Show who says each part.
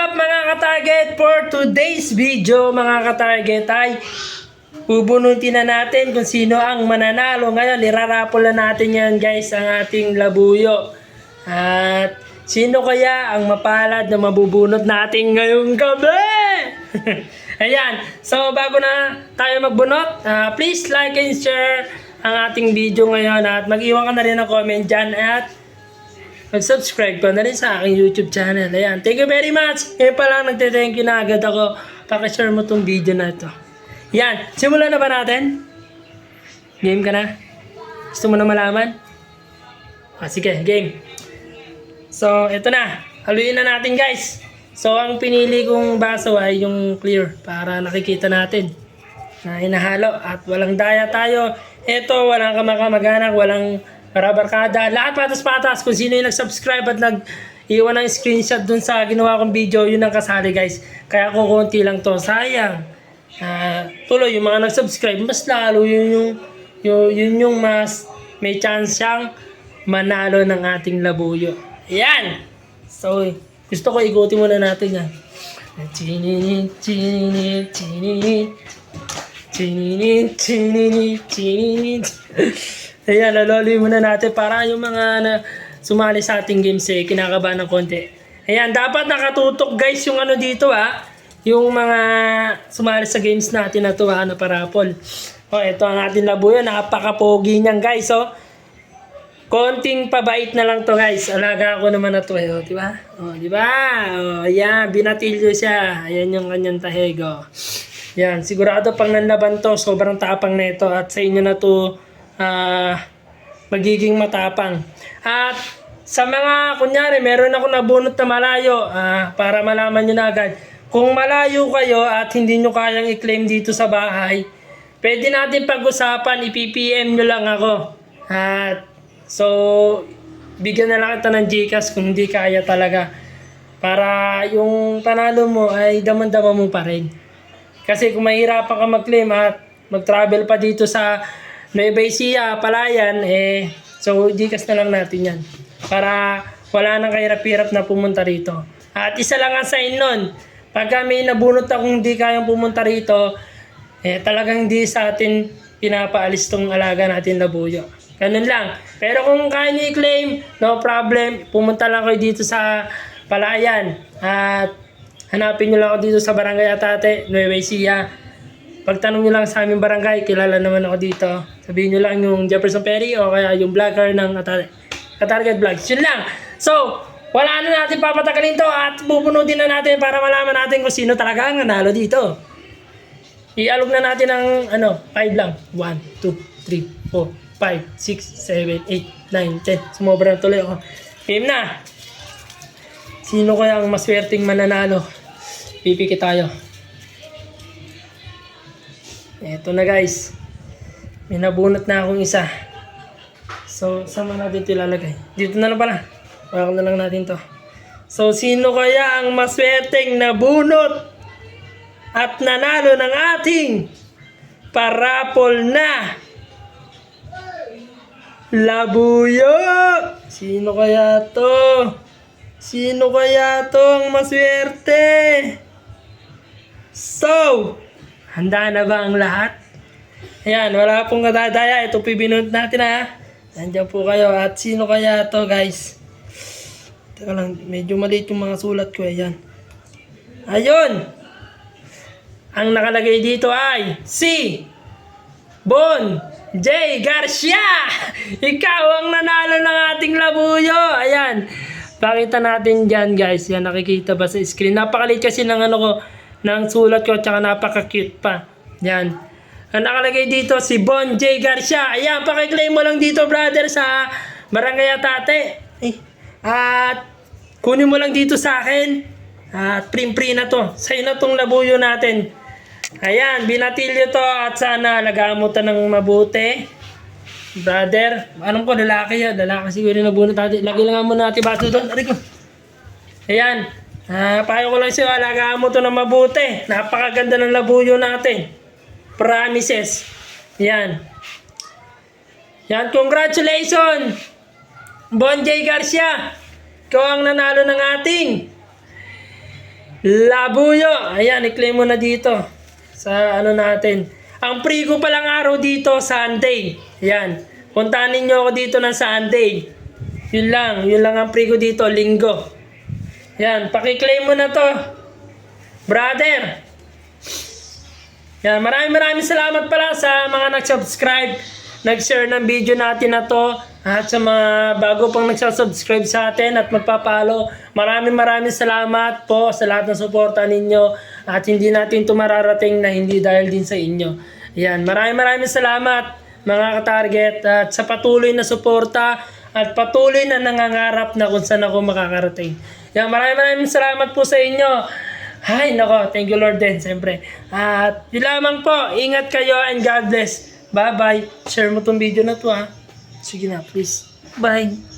Speaker 1: up mga ka-target? For today's video mga ka-target ay bubunutin na natin kung sino ang mananalo. Ngayon, irarapol na natin yan guys ang ating labuyo. At sino kaya ang mapalad na mabubunot natin ngayong gabi? Ayan, so bago na tayo magbunot, ah, please like and share ang ating video ngayon at mag-iwan ka na rin ng comment dyan at mag-subscribe ka na rin sa aking YouTube channel. Ayan, thank you very much. Ngayon pa lang nagte-thank you na agad ako. Pakishare mo tong video na ito. Yan, simulan na ba natin? Game ka na? Gusto mo na malaman? Ah, sige, game. So, ito na. Haluin na natin guys. So, ang pinili kong baso ay yung clear para nakikita natin na inahalo at walang daya tayo. Ito, walang kamakamag-anak, walang barabarkada. Lahat patas-patas. Kung sino yung nag-subscribe at nag-iwan ng screenshot dun sa ginawa kong video, yun ang kasali guys. Kaya kung konti lang to, sayang. Ah, tuloy, yung mga nag-subscribe, mas lalo yun yung, yun, yun yung mas may chance siyang manalo ng ating labuyo. Ayan! So, gusto ko ikutin muna natin yan. Chinini, chinini, chinini. Chinini, chinini, chinini. Ayan, laloloy muna natin para yung mga na sumali sa ating games eh, kinakabahan ng konti. Ayan, dapat nakatutok guys yung ano dito ah. Yung mga sumali sa games natin na to ha, na parapol. O, ito ang ating labuyo. Napaka-pogi niyan guys, oh. Konting pabait na lang to guys. Alaga ko naman na to eh, oh, di ba? Oh, di ba? Oh, ayan, binatilyo siya. Ayan yung kanyang tahego. Yan, sigurado pang nanlaban to, sobrang tapang nito at sa inyo na to ah, magiging matapang. At sa mga, kunyari, meron ako nabunot na malayo ah, para malaman nyo na agad. Kung malayo kayo at hindi nyo kayang i-claim dito sa bahay, pwede natin pag-usapan, ipipm nyo lang ako. At so, bigyan na lang kita ng Gcash kung hindi kaya talaga. Para yung panalo mo ay daman-dama mo pa rin. Kasi kung mahirapan ka mag-claim at mag-travel pa dito sa Nueva Ecija, Palayan, eh, so Gcash na lang natin yan. Para wala nang kahirap-hirap na pumunta rito. At isa lang ang sign nun. Pagka may nabunot akong hindi kayang pumunta rito, eh, talagang hindi sa atin pinapaalis tong alaga natin labuyo. Ganun lang. Pero kung kaya niyo i-claim, no problem. Pumunta lang kayo dito sa Palayan. At hanapin nyo lang ako dito sa Barangay Atate, Nueva Ecija. Pagtanong nyo lang sa aming barangay, kilala naman ako dito. Sabihin nyo lang yung Jefferson Perry o kaya yung vlogger ng Atate. Katarget Vlogs. Yun lang. So, wala na natin papatagalin to at bubunutin na natin para malaman natin kung sino talaga ang nanalo dito. Ialog na natin ng ano, 5 lang. 1, 2, 3, 4, 5, 6, 7, 8, 9, 10. Sumobra na tuloy ako. Game na! Sino kaya ang maswerteng mananalo? Pipikit tayo. Eto na guys. May nabunot na akong isa. So, saan natin ito ilalagay? Dito na lang pala. Wala na lang natin to. So, sino kaya ang maswerteng nabunot at nanalo ng ating parapol na labuyo? Sino kaya to? Sino kaya to ang maswerte? So, handa na ba ang lahat? Ayan, wala pong kadadaya. Ito pibinod natin ha. Nandiyan po kayo. At sino kaya to guys? Teka lang, medyo maliit yung mga sulat ko. Ayan. Ayun! Ang nakalagay dito ay si Bon J. Garcia! Ikaw ang nanalo ng ating labuyo! Ayan. Pakita natin dyan guys. Yan, nakikita ba sa screen? Napakaliit kasi ng ano ko, ng sulat ko, tsaka napaka-cute pa. Yan. Ang nakalagay dito, si Bon J. Garcia. Ayan, pakiklaim mo lang dito, brother, sa Barangay Atate. Eh, at kunin mo lang dito sa akin. At prim-pri na to. Sa'yo na tong labuyo natin. Ayan, binatilyo to at sana nagamutan ng mabuti. Brother, anong ko, lalaki yan. Lalaki siguro yung nabunot natin. Lagi lang muna natin baso doon. Aray ko. Ayan. Ah, payo ko lang sa'yo, alagaan mo to na mabuti. Napakaganda ng labuyo natin. Promises. Yan. Yan, congratulations! Bon J. Garcia! Ikaw ang nanalo ng ating Labuyo. Ayan, i-claim mo na dito. Sa ano natin. Ang free ko palang araw dito, Sunday. Ayan. Puntahan ninyo ako dito ng Sunday. Yun lang. Yun lang ang free ko dito, linggo. Yan, pakiklaim mo na to. Brother. Yan, maraming maraming salamat pala sa mga nag-subscribe, nag-share ng video natin na to, at sa mga bago pang nagsasubscribe sa atin at magpapalo. Maraming maraming salamat po sa lahat ng suporta ninyo at hindi natin ito mararating na hindi dahil din sa inyo. Yan, maraming maraming salamat mga ka-target at sa patuloy na suporta at patuloy na nangangarap na kung saan ako makakarating. Yan, maraming maraming salamat po sa inyo. Ay, nako. Thank you, Lord din, siyempre. At yun lamang po. Ingat kayo and God bless. Bye-bye. Share mo tong video na to, ha. Sige na, please. Bye.